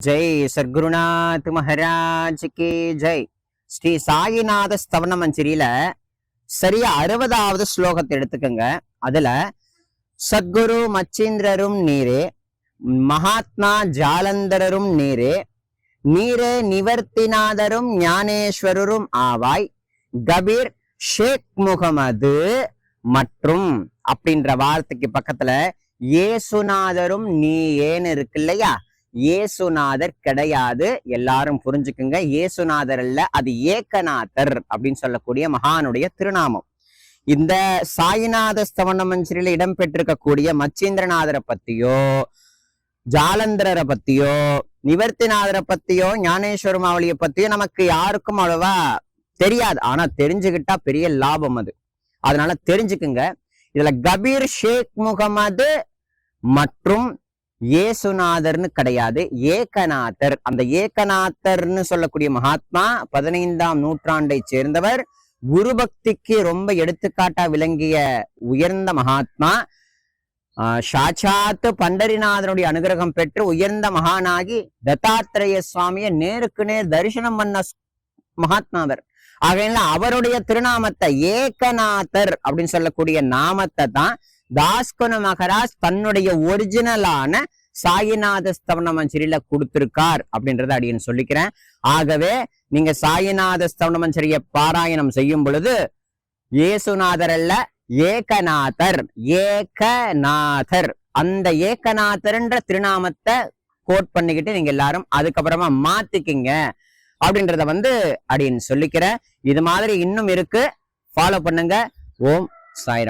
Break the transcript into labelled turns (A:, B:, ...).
A: ஜெய் சத்குருநாத் மகராஜ் கி ஜெய் ஸ்ரீ சாயிநாத ஸ்தவன மஞ்சரியில சரியா அறுபதாவது ஸ்லோகத்தை எடுத்துக்கோங்க. அதுல சத்குரு மச்சீந்திரரும் நீரே மகாத்மா ஜாலந்தரரும் நீரே நீரே நிவர்த்திநாதரும் ஞானேஸ்வரரும் ஆவாய் கபீர் ஷேக் முகமது மற்றும் அப்படின்ற வார்த்தைக்கு பக்கத்துல ஏசுநாதரும் நீ ஏன்னு இருக்கு இல்லையா? ஏசுநாதர் கிடையாது. எல்லாரும் புரிஞ்சுக்குங்க. ஏசுநாதர் அல்ல அது ஏகநாதர் அப்படின்னு சொல்லக்கூடிய மகானுடைய திருநாமம். இந்த சாய்நாத ஸ்தவன மஞ்சரில இடம்பெற்றிருக்கக்கூடிய மச்சீந்திரநாதரை பத்தியோ ஜாலந்தரரை பத்தியோ நிவர்த்திநாதரை பத்தியோ ஞானேஸ்வர மாவளியை பத்தியோ நமக்கு யாருக்கும் அவ்வளவா தெரியாது. ஆனா தெரிஞ்சுக்கிட்டா பெரிய லாபம் அது. அதனால தெரிஞ்சுக்குங்க. இதுல கபீர் ஷேக் முகமது மற்றும் ஏசுநாதர்னு கிடையாது. ஏகநாதர். அந்த ஏகநாதர்னு சொல்லக்கூடிய மகாத்மா பதினைந்தாம் நூற்றாண்டை சேர்ந்தவர். குரு பக்திக்கு ரொம்ப எடுத்துக்காட்டா விளங்கிய உயர்ந்த மகாத்மா. ஆஹ் சாட்சாத்து பண்டரிநாதனுடைய அனுகிரகம் பெற்று உயர்ந்த மகானாகி தத்தாத்திரேய சுவாமியை நேருக்கு நேர் தரிசனம் பண்ண மகாத்மாவர் ஆகையில அவருடைய திருநாமத்தை ஏகநாதர் அப்படின்னு சொல்லக்கூடிய நாமத்தை தான் தாஸ்குன மகராஜ் தன்னுடைய ஒரிஜினலான சாயிநாத ஸ்தவன சரியில கொடுத்திருக்கார் அப்படின்றத அடியன் சொல்லிக்கிறேன். ஆகவே நீங்க சாயிநாத ஸ்தவன மஞ்சரிய பாராயணம் செய்யும் பொழுது ஏசுநாதர் அல்ல ஏகநாதர் ஏகநாதர். அந்த ஏகநாதர்ன்ற திருநாமத்தை கோட் பண்ணிக்கிட்டு நீங்க எல்லாரும் அதுக்கப்புறமா மாத்திக்கிங்க அப்படின்றத வந்து அப்படின்னு சொல்லிக்கிறேன். இது மாதிரி இன்னும் இருக்கு. ஃபாலோ பண்ணுங்க. ஓம் சாய்ராம்.